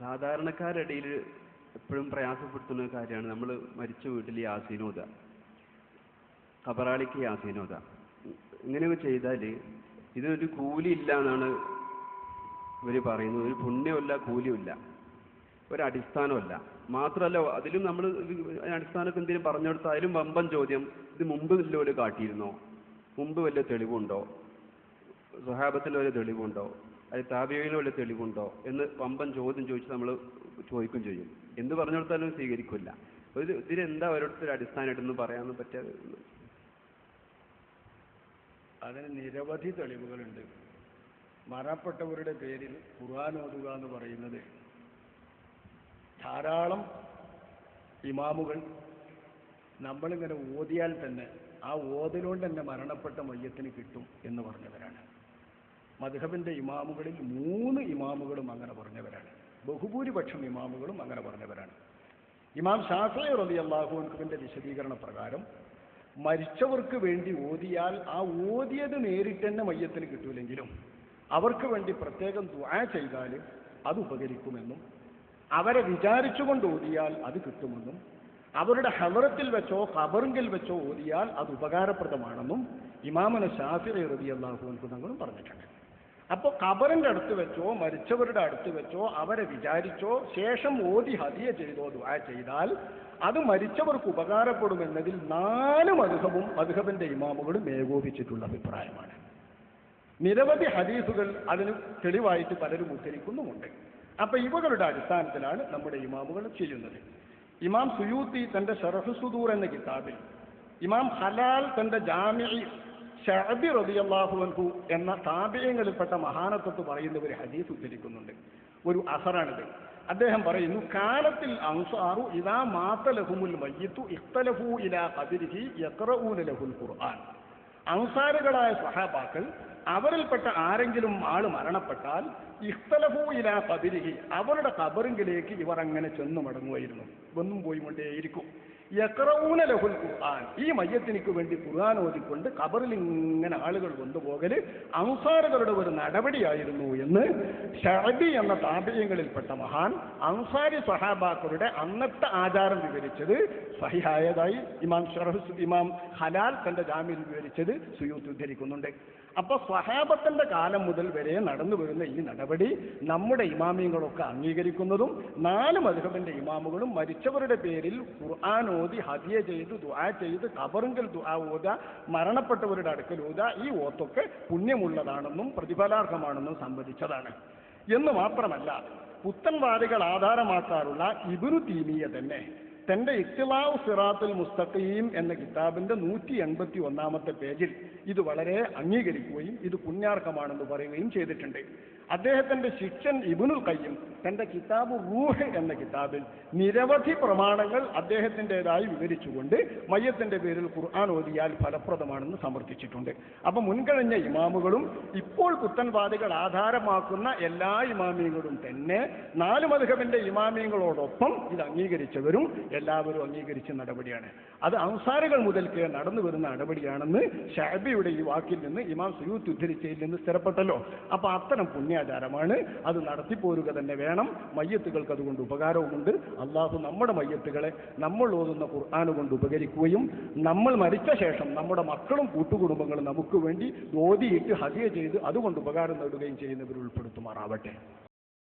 സാധാരണക്കാരുടെ ഇടയിൽ എപ്പോഴും പ്രയാസപ്പെടുത്തുന്ന കാര്യമാണ് നമ്മൾ മരിച്ച വീട്ടിൽ യാസീനോദ. കബറാളിക്ക് യാസീനോദ. ഇങ്ങനെയൊക്കെ ചെയ്താൽ ഇതിനൊരു കൂലി ഇല്ല എന്നാണ് ഇവർ പറയുന്നത്. ഒരു പുണ്യമല്ല കൂലിയുമില്ല. ഒരടിസ്ഥാനമല്ല മാത്രമല്ല അതിലും നമ്മൾ അടിസ്ഥാനമൊക്കെ എന്തെങ്കിലും പറഞ്ഞു കൊടുത്താൽ അതിലും വമ്പൻ ചോദ്യം ഇത് മുമ്പ് വല്ലപോലെ കാട്ടിയിരുന്നോ? മുമ്പ് വല്ല തെളിവുണ്ടോ? സ്വഹാബത്തിൽ വല്ല തെളിവുണ്ടോ? അത് താബിയയിൽ വല്ല തെളിവുണ്ടോ എന്ന് പമ്പൻ ചോദ്യം ചോദിച്ച് നമ്മൾ ചോദിക്കും ചെയ്യും. എന്ത് പറഞ്ഞു കൊടുത്താലും സ്വീകരിക്കില്ല. ഒരു ഇതിലെന്താ ഓരോരുത്തർ അടിസ്ഥാനമായിട്ടൊന്നും പറയാനൊന്നും പറ്റാതെ അതിന് നിരവധി തെളിവുകളുണ്ട്. മരണപ്പെട്ടവരുടെ പേരിൽ ഖുർആൻ ഓതുക എന്ന് പറയുന്നത് ധാരാളം ഇമാമുകൾ നമ്മളിങ്ങനെ ഓതിയാൽ തന്നെ ആ ഓതിലോണ്ട് തന്നെ മരണപ്പെട്ട മയ്യത്തിന് കിട്ടും എന്ന് പറഞ്ഞവരാണ്. മധുഹബിന്റെ ഇമാമുകളിൽ മൂന്ന് ഇമാമുകളും അങ്ങനെ പറഞ്ഞവരാണ്. ബഹുഭൂരിപക്ഷം ഇമാമുകളും അങ്ങനെ പറഞ്ഞവരാണ്. ഇമാം ഷാഫി റബി അള്ളാഹുവിന്റെ വിശദീകരണ പ്രകാരം മരിച്ചവർക്ക് വേണ്ടി ഓതിയാൽ ആ ഓതിയത് നേരിട്ട് തന്നെ മയ്യത്തിന് കിട്ടൂലെങ്കിലും അവർക്ക് വേണ്ടി പ്രത്യേകം ദുആ ചെയ്താൽ അത് ഉപകരിക്കുമെന്നും അവരെ വിചാരിച്ചുകൊണ്ട് ഓതിയാൽ അത് കിട്ടുമെന്നും അവരുടെ ഹവറത്തിൽ വെച്ചോ കബറിങ്കിൽ വെച്ചോ ഓതിയാൽ അത് ഉപകാരപ്രദമാണെന്നും ഇമാമന ഷാഫി റബി അള്ളാഹുവിൻ തങ്ങളും പറഞ്ഞിട്ടുണ്ട്. അപ്പോൾ കബറിന്റെ അടുത്ത് വെച്ചോ മരിച്ചവരുടെ അടുത്ത് വെച്ചോ അവരെ വിചാരിച്ചോ ശേഷം ഓതി ഹദിയ ചെയ്തോ ദുആ ചെയ്താൽ അത് മരിച്ചവർക്ക് ഉപകാരപ്പെടുമെന്നതിൽ നാല് മധുഹബും മധുഹബിന്റെ ഇമാമുകളും ഏകോപിച്ചിട്ടുള്ള അഭിപ്രായമാണ്. നിരവധി ഹദീസുകൾ അതിന് തെളിവായിട്ട് പലരും ഉദ്ധരിക്കുന്നുമുണ്ട്. അപ്പൊ ഇവകളുടെ അടിസ്ഥാനത്തിലാണ് നമ്മുടെ ഇമാമുകൾ ചെയ്യുന്നത്. ഇമാം സുയൂത്തി തന്റെ ഷറഫ് സുദൂർ എന്ന കിതാബിൽ ഇമാം ഹലാൽ തന്റെ ജാമി ഷഅബി റളിയല്ലാഹു അൻഹു എന്ന താപയങ്ങളിൽപ്പെട്ട മഹാനത്വത്ത് പറയുന്ന ഒരു ഹദീസ് ഉദ്ധരിക്കുന്നുണ്ട്. ഒരു അസറാണിത്. അദ്ദേഹം പറയുന്നു കാലത്തിൽ അൻസാറു ഇതാ മാത്തലഹുമുൽ മയ്യത്തു ഇഖ്തലഫു ഇലാ ഖബരിഹി യഖറഊന ലഹുൽ ഖുർആൻ. അൻസാറുകളായ സഹാബാക്കൾ അവരിൽപ്പെട്ട ആരെങ്കിലും ആൾ മരണപ്പെട്ടാൽ ഇഖ്തലഫു ഇലാ ഖബരിഹി അവരുടെ ഖബറിങ്കിലേക്ക് ഇവർ അങ്ങനെ ചെന്നു മടങ്ങുമായിരുന്നു വന്നും പോയി കൊണ്ടേയിരിക്കും ലഹുൽ ഖുർആൻ. ഈ മയ്യത്തിനിക്ക് വേണ്ടി ഖുർആൻ ഓതിക്കൊണ്ട് ഖബറിൽ ഇങ്ങനെ ആളുകൾ കൊണ്ടുപോകൽ അൻസാറുകളുടെ ഒരു നടപടിയായിരുന്നു എന്ന് ഷഅബി എന്ന താപര്യങ്ങളിൽപ്പെട്ട മഹാൻ അൻസാരി സഹാബാക്കളുടെ അന്നത്തെ ആചാരം വിവരിച്ചത് സഹിഹായതായി ഇമാം ഷറഹ് ഇമാം ഹലാൽ തന്റെ ജാമ്യം വിവരിച്ചത് സുയൂത്ത് ഉദ്ധരിക്കുന്നുണ്ട്. അപ്പൊ സ്വഹാബത്തിന്റെ കാലം മുതൽ വരെ നടന്നു വരുന്ന ഈ നടപടി നമ്മുടെ ഇമാമിയങ്ങളൊക്കെ അംഗീകരിക്കുന്നതും നാല് മധുഹബിന്റെ ഇമാമുകളും മരിച്ചവരുടെ പേരിൽ ഖുർആൻ ഓതി ഹതിയെ ചെയ്ത് ദുആ ചെയ്ത് കബറിങ്കൽ ദുആ ഓത മരണപ്പെട്ടവരുടെ അടുക്കൽ ഓത ഈ ഓത്തൊക്കെ പുണ്യമുള്ളതാണെന്നും പ്രതിഫലാർഹമാണെന്നും സംബന്ധിച്ചതാണ് എന്ന് മാത്രമല്ല പുത്തൻവാദികൾ ആധാരമാക്കാറുള്ള ഇബുരു തീമിയ തന്നെ തന്റെ ഇഖ്തിലാവ് സിറാത്തുൽ മുസ്തഖീം എന്ന കിതാബിന്റെ നൂറ്റി എൺപത്തി ഒന്നാമത്തെ പേജിൽ ഇത് വളരെ അംഗീകരിക്കുകയും ഇത് പുണ്യാർഹമാണെന്ന് പറയുകയും ചെയ്തിട്ടുണ്ട്. അദ്ദേഹത്തിന്റെ ശിക്ഷൻ ഇബുനുൽ കയ്യും തന്റെ കിതാബ് റൂഹ് എന്ന കിതാബിൽ നിരവധി പ്രമാണങ്ങൾ അദ്ദേഹത്തിന്റെതായി വിവരിച്ചുകൊണ്ട് മയ്യത്തിന്റെ പേരിൽ ഖുർആൻ ഓതിയാൽ ഫലപ്രദമാണെന്ന് സമർത്ഥിച്ചിട്ടുണ്ട്. അപ്പൊ മുൻകഴിഞ്ഞ ഇമാമുകളും ഇപ്പോൾ പുത്തൻവാദികൾ ആധാരമാക്കുന്ന എല്ലാ ഇമാമിയങ്ങളും തന്നെ നാല് മധുഹബിന്റെ ഇമാമിയങ്ങളോടൊപ്പം ഇത് അംഗീകരിച്ചവരും എല്ലാവരും അംഗീകരിച്ച നടപടിയാണ്. അത് അൻസാരികൾ മുതൽക്ക് നടന്നു വരുന്ന നടപടിയാണെന്ന് ഷാബിയുടെ ഈ വാക്കിൽ നിന്ന് ഇമാം സുയൂത്ത് ഉദ്ധരിച്ചതിൽ നിന്ന് സ്ഥിരപ്പെട്ടല്ലോ. അപ്പൊ അത്തരം പുണ്യാചാരമാണ് അത് നടത്തിപ്പോരുക തന്നെ വേണം. മയ്യത്തുകൾക്ക് അതുകൊണ്ട് ഉപകാരവുമുണ്ട്. അള്ളാഹു നമ്മുടെ മയ്യത്തുകളെ നമ്മൾ ഓതുന്ന ഖുർആാന് കൊണ്ട് ഉപകരിക്കുകയും നമ്മൾ മരിച്ച ശേഷം നമ്മുടെ മക്കളും കൂട്ടുകുടുംബങ്ങളും നമുക്ക് വേണ്ടി ഓതിയിട്ട് ഹദിയ ചെയ്ത് അതുകൊണ്ട് ഉപകാരം നേടുകയും ചെയ്യുന്നവർ ഉൾപ്പെടുത്തുമാറാവട്ടെ.